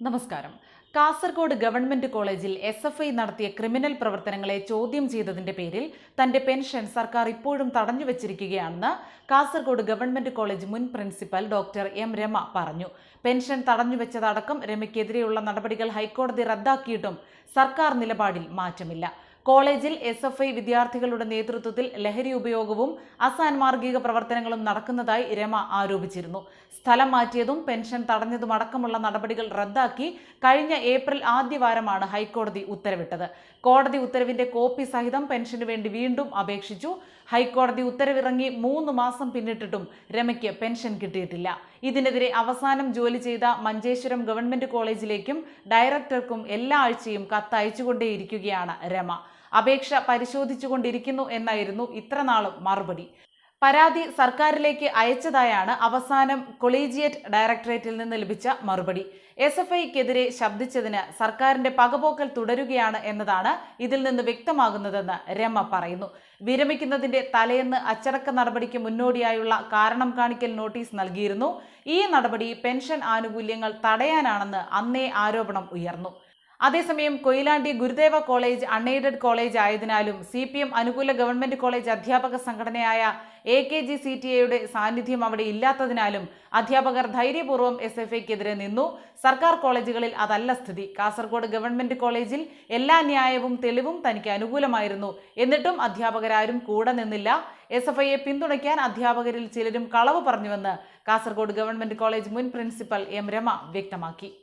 നമസ്കാരം. കാസർഗോഡ് ഗവൺമെന്റ് കോളേജിൽ S F I നടത്തിയ ക്രിമിനൽ പ്രവർത്തനങ്ങളെ ചോദ്യം ചെയ്തതിന്റെ പേരിൽ തന്റെ പെൻഷൻ സർക്കാർ ഇപ്പോഴും തടഞ്ഞു വച്ചിരിക്കുകയാണെന്ന് കാസർഗോഡ് ഗവൺമെന്റ് കോളേജ് മുൻ പ്രിൻസിപ്പൽ ഡോക്ടർ എം രമ പറഞ്ഞു. പെൻഷൻ തടഞ്ഞു വെച്ചതടക്കം രമയ്ക്കെതിരെയുള്ള നടപടികൾ ഹൈക്കോടതി റദ്ദാക്കിയിട്ടും സർക്കാർ നിലപാടിൽ മാറ്റമില്ല. കോളേജിൽ എസ് എഫ് ഐ വിദ്യാർത്ഥികളുടെ നേതൃത്വത്തിൽ ലഹരി ഉപയോഗവും അസാൻമാർഗിക പ്രവർത്തനങ്ങളും നടക്കുന്നതായി രമ ആരോപിച്ചിരുന്നു. സ്ഥലം മാറ്റിയതും പെൻഷൻ തടഞ്ഞതുമടക്കമുള്ള നടപടികൾ റദ്ദാക്കി കഴിഞ്ഞ ഏപ്രിൽ ആദ്യവാരമാണ് ഹൈക്കോടതി ഉത്തരവിട്ടത്. കോടതി ഉത്തരവിന്റെ കോപ്പി സഹിതം പെൻഷന് വേണ്ടി വീണ്ടും അപേക്ഷിച്ചു. ഹൈക്കോടതി ഉത്തരവിറങ്ങി മൂന്ന് മാസം പിന്നിട്ടിട്ടും രമയ്ക്ക് പെൻഷൻ കിട്ടിയിട്ടില്ല. ഇതിനെതിരെ അവസാനം ജോലി ചെയ്ത മഞ്ചേശ്വരം ഗവൺമെന്റ് കോളേജിലേക്കും ഡയറക്ടർക്കും എല്ലാ ആഴ്ചയും കത്തയച്ചുകൊണ്ടേയിരിക്കുകയാണ് രമ. അപേക്ഷ പരിശോധിച്ചുകൊണ്ടിരിക്കുന്നു എന്നായിരുന്നു ഇത്രനാളും മറുപടി. പരാതി സർക്കാരിലേക്ക് അയച്ചതായാണ് അവസാനം കൊളീജിയറ്റ് ഡയറക്ടറേറ്റിൽ നിന്ന് ലഭിച്ച മറുപടി. എസ് എഫ് ഐക്കെതിരെ ശബ്ദിച്ചതിന് സർക്കാരിന്റെ പകപോക്കൽ തുടരുകയാണ് എന്നതാണ് ഇതിൽ നിന്ന് വ്യക്തമാകുന്നതെന്ന് രമ പറയുന്നു. വിരമിക്കുന്നതിന്റെ തലേന്ന് അച്ചടക്ക നടപടിക്ക് മുന്നോടിയായുള്ള കാരണം കാണിക്കൽ നോട്ടീസ് നൽകിയിരുന്നു. ഈ നടപടി പെൻഷൻ ആനുകൂല്യങ്ങൾ തടയാനാണെന്ന് അന്നേ ആരോപണം ഉയർന്നു. അതേസമയം Koyilandy Gurudeva college unaided college ആയതിനാലും C P M അനുകൂല ഗവൺമെന്റ് കോളേജ് അധ്യാപക സംഘടനയായ A K G C T എയുടെ സാന്നിധ്യം അവിടെ ഇല്ലാത്തതിനാലും അധ്യാപകർ ധൈര്യപൂർവം എസ് എഫ് ഐക്കെതിരെ നിന്നു. സർക്കാർ കോളേജുകളിൽ അതല്ല സ്ഥിതി. കാസർഗോഡ് ഗവൺമെന്റ് കോളേജിൽ എല്ലാ ന്യായവും തെളിവും തനിക്ക് അനുകൂലമായിരുന്നു. എന്നിട്ടും അധ്യാപകരാരും കൂടെ നിന്നില്ല. എസ് എഫ് ഐയെ പിന്തുണയ്ക്കാൻ അധ്യാപകരിൽ ചിലരും കളവ് പറഞ്ഞുവെന്ന് കാസർഗോഡ് ഗവൺമെന്റ് കോളേജ് മുൻ പ്രിൻസിപ്പൽ എം രമ വ്യക്തമാക്കി.